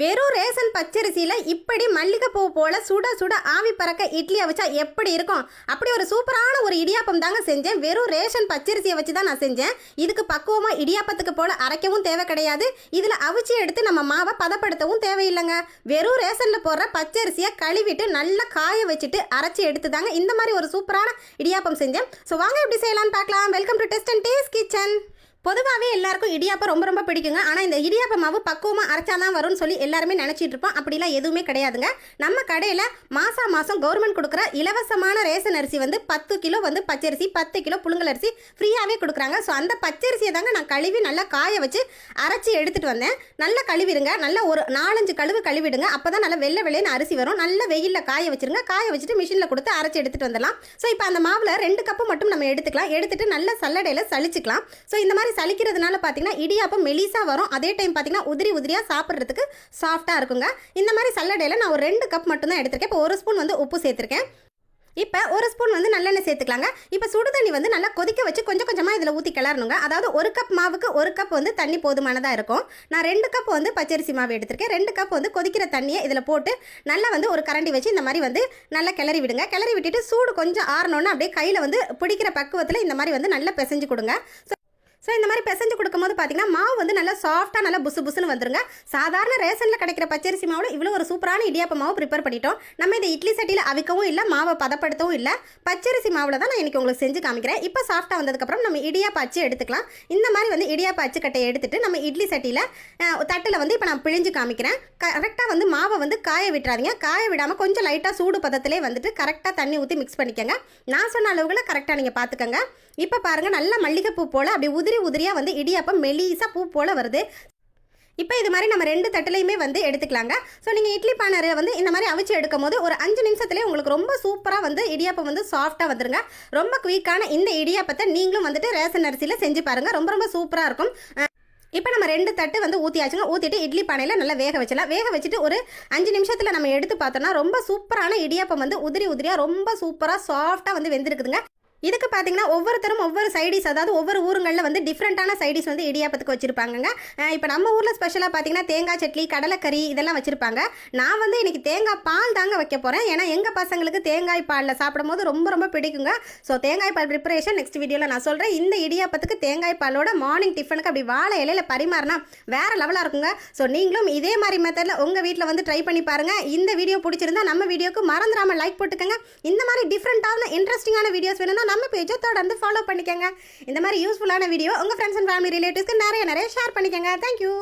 வெறும் ரேஷன் பச்சரிசியில் இப்படி மல்லிகைப்பூ போல சுட சுட ஆவி பறக்க இட்லி அவிச்சா எப்படி இருக்கும்? அப்படி ஒரு சூப்பரான ஒரு இடியாப்பம் தாங்க செஞ்சேன். வெறும் ரேஷன் பச்சரிசியை வச்சு தான் நான் செஞ்சேன். இதுக்கு பக்குவமாக இடியாப்பத்துக்கு போல் அரைக்கவும் தேவை கிடையாது. இதில் அவிச்சு எடுத்து நம்ம மாவை பதப்படுத்தவும் தேவையில்லைங்க. வெறும் ரேஷனில் போடுற பச்சரிசியை கழுவிட்டு நல்லா காய வச்சுட்டு அரைச்சி எடுத்து தாங்க இந்த மாதிரி ஒரு சூப்பரான இடியாப்பம் செஞ்சேன். ஸோ வாங்க எப்படி செய்யலாம்னு பார்க்கலாம். Welcome to test and taste kitchen பொதுவாகவே எல்லாருக்கும் இடியாப்பம் ரொம்ப ரொம்ப பிடிக்குங்க. ஆனால் இந்த இடியாப்ப மாவு பக்குவமாக அரைச்சா தான் வரும்னு சொல்லி எல்லாருமே நினச்சிட்டு இருப்போம் அப்படிலாம் எதுவுமே கிடையாதுங்க. நம்ம கடையில் மாதம் மாதம் கவர்மெண்ட் கொடுக்குற இலவசமான ரேஷன் அரிசி வந்து பத்து கிலோ வந்து பச்சரிசி பத்து கிலோ புழுங்கல் அரிசி ஃப்ரீயாகவே கொடுக்குறாங்க. ஸோ அந்த பச்சரிசியை தாங்க நான் கழுவி நல்லா காய வச்சு அரைச்சி எடுத்துகிட்டு வந்தேன். நல்லா கழுவிடுங்க. நல்லா ஒரு நாலஞ்சு கழுவு கழுவிடுங்க. அப்போ தான் நல்லா வெள்ளை வெள்ளைன்னு அரிசி வரும். நல்ல வெயிலில் காய வச்சுருங்க. காய வச்சுட்டு மிஷினில் கொடுத்து அரைச்சி எடுத்துகிட்டு வந்துடலாம். ஸோ இப்போ அந்த மாவில் ரெண்டு கப்பு மட்டும் நம்ம எடுத்துக்கலாம். எடுத்துகிட்டு நல்ல சல்லடையில் சளிச்சிக்கலாம். ஸோ இந்த மாதிரி சலிக்கிறதுனால பார்த்தீங்கன்னா இடியாப்பம் மெலிசாக வரும். அதே டைம் பார்த்தீங்கன்னா உதிரி உதிரியாக சாப்பிட்றதுக்கு சாஃப்டாக இருக்குங்க. இந்த மாதிரி சல்லடையில் நான் ஒரு ரெண்டு கப் மட்டும் தான் எடுத்திருக்கேன். இப்போ ஒரு ஸ்பூன் வந்து உப்பு சேர்த்துருக்கேன். இப்போ ஒரு ஸ்பூன் வந்து நல்லெண்ணெய் சேர்த்துக்கலாங்க. இப்போ சுடு தண்ணி வந்து நல்லா கொதிக்க வச்சு கொஞ்சம் கொஞ்சமாக இதில் ஊற்றி கிளறணுங்க. அதாவது ஒரு கப் மாவுக்கு ஒரு கப் வந்து தண்ணி போதுமானதாக இருக்கும். நான் ரெண்டு கப் வந்து பச்சரிசி மாவு எடுத்திருக்கேன். ரெண்டு கப் வந்து கொதிக்கிற தண்ணியை இதில் போட்டு நல்லா வந்து ஒரு கரண்டி வச்சு இந்த மாதிரி வந்து நல்லா கிளறி விடுங்க. கிளறி விட்டுட்டு சூடு கொஞ்சம் ஆறணுன்னு அப்படியே கையில் வந்து பிடிக்கிற பக்குவத்தில் இந்த மாதிரி வந்து நல்லா பிசைஞ்சு கொடுங்க. ஸோ ஸோ இந்த மாதிரி பிசைஞ்சு கொடுக்கும்போது பார்த்தீங்கன்னா மாவு வந்து நல்லா சாஃப்டாக நல்லா புசு புசுன்னு வந்துருங்க. சாதாரண ரேஷனில் கிடைக்கிற பச்சரிசி மாவில் இவ்வளோ ஒரு சூப்பரான இடியாப்ப மாவு ப்ரிப்பேர் பண்ணிட்டோம். நம்ம இதை இட்லி சட்டியில் அவிக்கவும் இல்லை மாவை பதப்படுத்தவும் இல்லை. பச்சரிசி மாவில் தான் நான் இன்றைக்கி உங்களுக்கு செஞ்சு காமிக்கிறேன். இப்போ சாஃப்டாக வந்ததுக்கப்புறம் நம்ம இடியாப்ப அச்சு எடுத்துக்கலாம். இந்த மாதிரி வந்து இடியாப்ப அச்சு கட்டையை எடுத்துட்டு நம்ம இட்லி சட்டியில் தட்டில் வந்து இப்போ நான் பிழிஞ்சு காமிக்கிறேன். கரெக்டாக வந்து மாவை வந்து காய விட்டுறாதீங்க. காய விடாமல் கொஞ்சம் லைட்டாக சூடு பதத்திலே வந்துட்டு கரெக்டாக தண்ணி ஊற்றி மிக்ஸ் பண்ணிக்கோங்க. நான் சொன்ன அளவுகளை கரெக்டாக நீங்கள் பார்த்துக்கோங்க இப்போ பாருங்கள் நல்ல மல்லிகைப்பூ போல் அப்படி உதிரி உதிரியாக வந்து இடியாப்பம் மெலிசாக பூ போல் வருது. இப்போ இது மாதிரி நம்ம ரெண்டு தட்டுலையுமே வந்து எடுத்துக்கலாங்க. ஸோ நீங்கள் இட்லி பானரை வந்து இந்த மாதிரி அவிச்சு எடுக்கும் போது ஒரு அஞ்சு நிமிஷத்துலேயே உங்களுக்கு ரொம்ப சூப்பராக வந்து இடியாப்பம் வந்து சாஃப்டாக வந்துருங்க. ரொம்ப குயிக்கான இந்த இடியாப்பத்தை நீங்களும் வந்துட்டு ரேஷன் அரிசியில் செஞ்சு பாருங்கள் ரொம்ப ரொம்ப சூப்பராக இருக்கும். இப்போ நம்ம ரெண்டு தட்டு வந்து ஊற்றியாச்சுங்க ஊற்றிட்டு இட்லி பானையில் நல்லா வேக வச்சலாம் வேக வச்சுட்டு ஒரு அஞ்சு நிமிஷத்தில் நம்ம எடுத்து பார்த்தோன்னா ரொம்ப சூப்பரான இடியாப்பம் வந்து உதிரி உதிரியாக ரொம்ப சூப்பராக சாஃப்டாக வந்து வெந்திருக்குதுங்க. இதுக்கு பார்த்தீங்கன்னா ஒவ்வொருத்தரும் ஒவ்வொரு சைடிஸ் அதாவது ஒவ்வொரு ஊருங்களில் வந்து டிஃப்ரெண்ட்டான சைடிஸ் வந்து இடியாப்பத்துக்கு வச்சுருப்பாங்கங்க. இப்போ நம்ம ஊரில் ஸ்பெஷலாக பார்த்தீங்கன்னா தேங்காய் சட்னி கடலைக்கறி இதெல்லாம் வச்சுருப்பாங்க. நான் வந்து இன்னைக்கு தேங்காய் பால் தாங்க வைக்க போகிறேன் ஏன்னா எங்கள் பசங்களுக்கு தேங்காய் பாலில் சாப்பிடும் போது ரொம்ப ரொம்ப பிடிக்குங்க. ஸோ தேங்காய் பால் ப்ரிப்பரேஷன் நெக்ஸ்ட் வீடியோவில் நான் சொல்கிறேன் இந்த இடியாப்பத்துக்கு தேங்காய் பாலோட மார்னிங் டிஃபனுக்கு அப்படி வாழை இலையில பரிமாறினா வேறு லெவலாக இருக்குங்க. ஸோ நீங்களும் இதே மாதிரி மெத்தடில் உங்கள் வீட்டில் வந்து ட்ரை பண்ணி பாருங்கள் இந்த வீடியோ பிடிச்சிருந்தா நம்ம வீடியோக்கு மறந்துடாமல் லைக் போட்டுக்கோங்க. இந்த மாதிரி டிஃப்ரெண்ட்டான இன்ட்ரெஸ்டிங்கான வீடியோஸ் வேணும்னா நம்ம பேஜை தொடர்ந்து ஃபாலோ பண்ணிக்கோங்க. இந்த மாதிரி யூஸ்ஃபுல்லான வீடியோ உங்கள் ஃப்ரெண்ட்ஸ் அண்ட் ஃபேமிலி ரிலேட்டிவ்ஸ்க்கு நிறைய நிறைய ஷேர் பண்ணிக்கோங்க. தேங்க்யூ